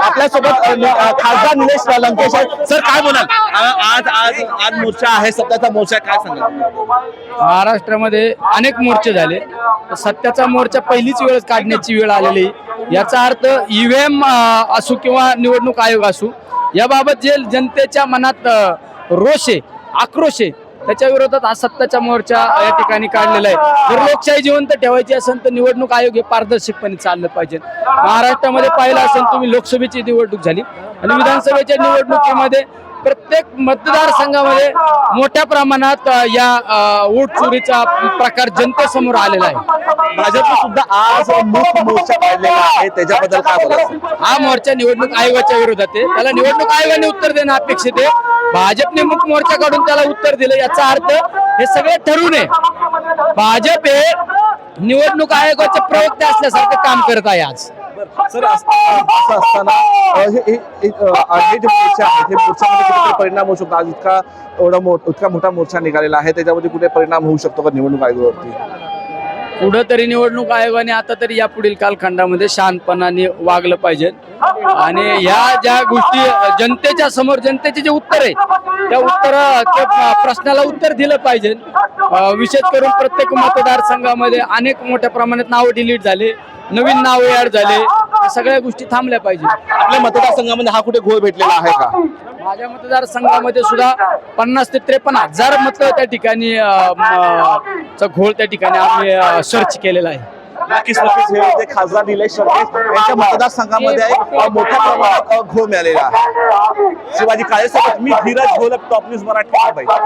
आपल्यासोबत खासदार निलेश लंकेश आहेत. सर काय बोलाल? आ- आज आज आज मोर्चा आहे. सत्याचा मोर्चा आहे, काय सांगाल? महाराष्ट्रामध्ये अनेक मोर्चे झाले. सत्याचा मोर्चा पहिलीच वेळ काढण्याची वेळ आलेली. याचा अर्थ ईव्हीएम असू किंवा निवडणूक आयोग असू याबाबत जे जनतेच्या मनात अ, रोष आहे आक्रोश आहे त्याच्या विरोधात हा सत्ताचा मोर्चा या ठिकाणी काढलेला आहे. जर लोकशाही जिवंत ठेवायची असेल तर निवडणूक आयोग हे पारदर्शकपणे चाललं पाहिजे. महाराष्ट्रामध्ये पाहिलं असेल तुम्ही लोकसभेची निवडणूक झाली. आणि विधानसभेच्या निवडणुकीमध्ये प्रत्येक मतदारसंघामध्ये मोठ्या प्रमाणात या वोट चोरीचा प्रकार जनतेसमोर आलेला आहे. भाजपने सुद्धा आज मूक मोर्चा काढलेला आहे. त्याच्याबद्दल काय हा मोर्चा निवडणूक आयोगाच्या विरोधात आहे. त्याला निवडणूक आयोगाने उत्तर देणं अपेक्षित आहे. भाजपने मुख मोर्चा काढून त्याला उत्तर दिलं. याचा अर्थ हे सगळे ठरू नये भाजप हे निवडणूक आयोगाचे प्रवक्ते असल्यासारखं काम करत आहे आज. सर असं असताना हे जे मोर्चा आहे हे मोर्चामध्ये कुठेतरी परिणाम होऊ शकतो. आज इतका एवढा इतका मोठा मोर्चा निघालेला आहे. त्याच्यामध्ये कुठे परिणाम होऊ शकतो का निवडणूक आयोगावरती? पुढं तरी निवडणूक आयोगाने आता तरी या पुढील कालखंडामध्ये शांतपणाने वागलं पाहिजे. आणि ह्या ज्या गोष्टी जनतेच्या समोर जनतेचे जे उत्तर आहे त्या उत्तर त्या प्रश्नाला उत्तर दिलं पाहिजे. विशेष करून प्रत्येक मतदारसंघामध्ये अनेक मोठ्या प्रमाणात नावं डिलीट झाले नवीन नाव ऍड झाले या सगळ्या गोष्टी थांबल्या पाहिजे. आपल्या मतदारसंघामध्ये हा कुठे घोळ भेटलेला आहे का? माझ्या मतदारसंघामध्ये सुद्धा पन्नास ते त्रेपन्न हजार मत त्या ठिकाणी चा घोळ त्या ठिकाणी आम्ही सर्च केलेला आहे. नक्कीच नक्कीच. हे होते खासदार निलेश शर्के यांच्या मतदारसंघामध्ये मोठ्या प्रमाणात घोळ मिळालेला आहे. शिवाजी काळेसोबत मी धीरज घोलप टॉप न्यूज मराठी मुंबई